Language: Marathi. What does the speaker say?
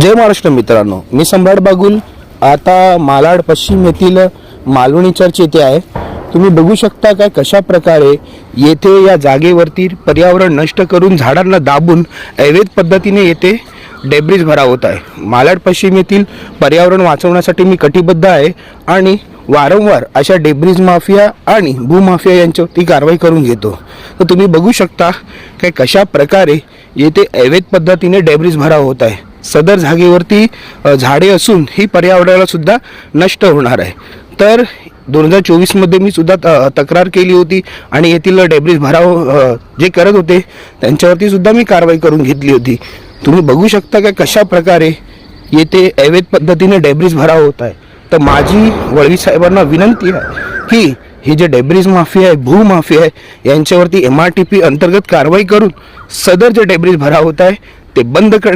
जय महाराष्ट्र मित्रांनो मी सम्राट बागुल. आता मालाड पश्चिम येथील मालवणी चर्च येथे आहे. तुम्ही बघू शकता काय कशा प्रकारे येथे या जागेवरती पर्यावरण नष्ट करून झाडांना दाबून अवैध पद्धतीने येथे डेब्रिज भरा होत आहे. मालाड पश्चिम येथील पर्यावरण वाचवण्यासाठी मी कटिबद्ध आहे आणि वारंवार अशा डेब्रिज माफिया आणि भूमाफिया यांच्यावरती कारवाई करून घेतो. तर तुम्ही बघू शकता काय कशा प्रकारे येथे अवैध पद्धतीने डेब्रिज भराव होत आहे. सदर जागेवरती झाडे असून ही पर्यावरणाला सुद्धा नष्ट होणार आहे. तर दोन हजार चोवीसमध्ये मी सुद्धा त- तक्रार केली होती आणि येथील डेब्रिज भराव जे करत होते त्यांच्यावरती सुद्धा मी कारवाई करून घेतली होती. तुम्ही बघू शकता का कशा प्रकारे येथे अवैध पद्धतीने डेब्रिज भराव होत आहे? तर माझी वळवी साहेबांना विनंती आहे की ही जे डेब्रिज माफिया आहे भूमाफिया आहे यांच्यावरती एम आर टी पी अंतर्गत कारवाई करून सदर जे डेब्रिज भराव होत आहे ते बंद करणे